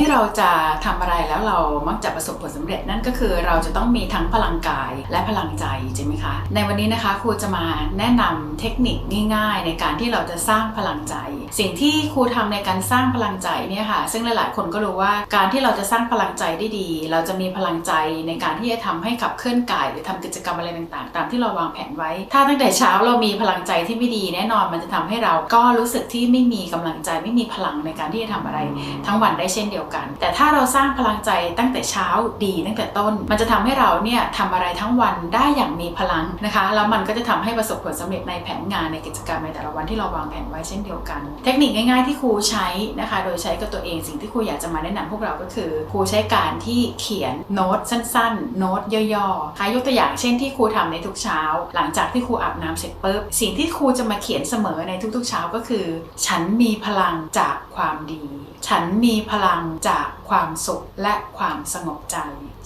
ที่เราจะทำอะไรแล้วเรามักจะประสบผลสำเร็จนั่นก็คือเราจะต้องมีทั้งพลังกายและพลังใจใช่ไหมคะ ในวันนี้นะคะครูจะมาแนะนำเทคนิคง่าย ๆ ในการที่เราจะสร้างพลังใจ สิ่งที่ครูทำในการสร้างพลังใจเนี่ยค่ะ ซึ่งหลายๆ คนก็รู้ว่าการที่เราจะสร้างพลังใจได้ดี เราจะมีพลังใจในการที่จะทำให้ขับเคลื่อนกาย หรือทำกิจกรรมอะไรต่างๆ ตามที่เราวางแผนไว้ ถ้าตั้งแต่เช้าเรามีพลังใจที่ไม่ดีแน่นอนมันจะทำให้เราก็รู้สึกที่ไม่มีกำลังใจไม่มีพลังในการที่จะทำอะไร ทั้งวันได้เช่นเดียวกัน แต่ถ้าเราสร้างพลังใจตั้งแต่เช้าดีตั้งแต่ต้น มันจะทำให้เราเนี่ยทำอะไรทั้งวันได้อย่างมีพลังนะคะแล้วมันก็จะทำให้ประสบผลสำเร็จในแผนงานในกิจกรรมในแต่ละวันที่เราวางแผนไว้เช่นเดียวกัน เทคนิคง่ายๆที่ครูใช้นะคะ โดยใช้กับตัวเองสิ่งที่ครูอยากจะมาแนะนำพวกเราก็คือ ครูใช้การที่เขียนโน้ตสั้นๆ โน้ตย่อๆค่ะยกตัวอย่างเช่นที่ครูทำในทุกเช้า หลังจากที่ครูอาบน้ำเสร็จปุ๊บสิ่งที่ครูจะมาเขียนเสมอในทุกๆเช้าก็คือ ฉันมีพลังจากความดี ฉันมีพลังจากความสุขและความสงบใจ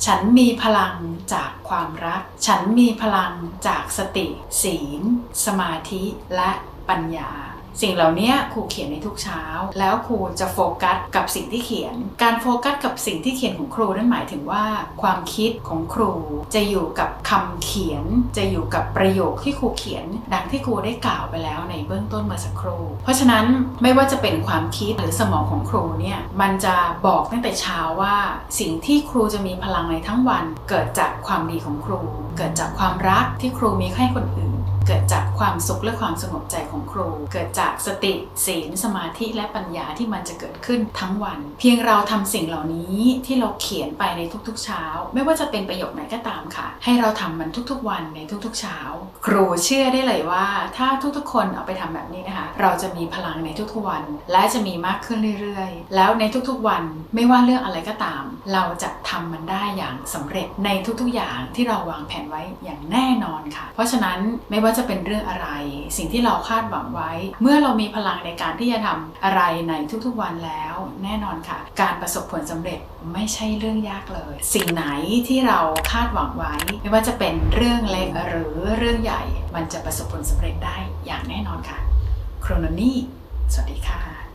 ฉันมีพลังจากความรัก ฉันมีพลังจากสติ ศีล สมาธิและปัญญา สิ่งเหล่านี้ครูเขียนในทุกเช้า แล้วครูจะโฟกัสกับสิ่งที่เขียน การโฟกัสกับสิ่งที่เขียนของครูนั่นหมายถึงว่า ความคิดของครูจะอยู่กับคำเขียน จะอยู่กับประโยคที่ครูเขียน ดังที่ครูได้กล่าวไปแล้วในเบื้องต้นเมื่อสักครู่เพราะฉะนั้นไม่ว่าจะเป็นความคิดหรือสมองของครูเนี่ยมันจะบอกตั้งแต่เช้าว่าสิ่งที่ครูจะมีพลังในทั้งวัน เกิดจากความดีของครู เกิดจากความรักที่ครูมีให้คนอื่น เกิดจาก ความสุขและความสงบใจของครู เกิดจากสติศีลสมาธิและปัญญาที่มันจะเกิดขึ้นทั้งวัน เพียงเราทำสิ่งเหล่านี้ที่เราเขียนไปในทุกๆ เช้า ไม่ว่าจะเป็นประโยคไหนก็ตามค่ะ ให้เราทำมันทุกๆ วันในทุกๆ เช้า ครูเชื่อได้เลยว่า ถ้าทุกๆ คนเอาไปทำแบบนี้นะคะ เราจะมีพลังในทุกๆวัน และจะมีมากขึ้นเรื่อยๆ แล้วในทุกๆวันไม่ว่าเรื่องอะไรก็ตาม เราจะทำมันได้อย่างสำเร็จในทุกๆ อย่างที่เราวางแผนไว้อย่างแน่นอนค่ะ เพราะฉะนั้นไม่ว่าจะเป็นเรื่องอะไร สิ่งที่เราคาดหวังไว้ เมื่อเรามีพลังในการที่จะทำอะไรในทุกๆวันแล้ว แน่นอนค่ะ การประสบผลสำเร็จไม่ใช่เรื่องยากเลย สิ่งไหนที่เราคาดหวังไว้ ไม่ว่าจะเป็นเรื่องเล็กหรือเรื่องใหญ่ มันจะประสบผลสำเร็จได้อย่างแน่นอนค่ะโครโนนี่สวัสดีค่ะ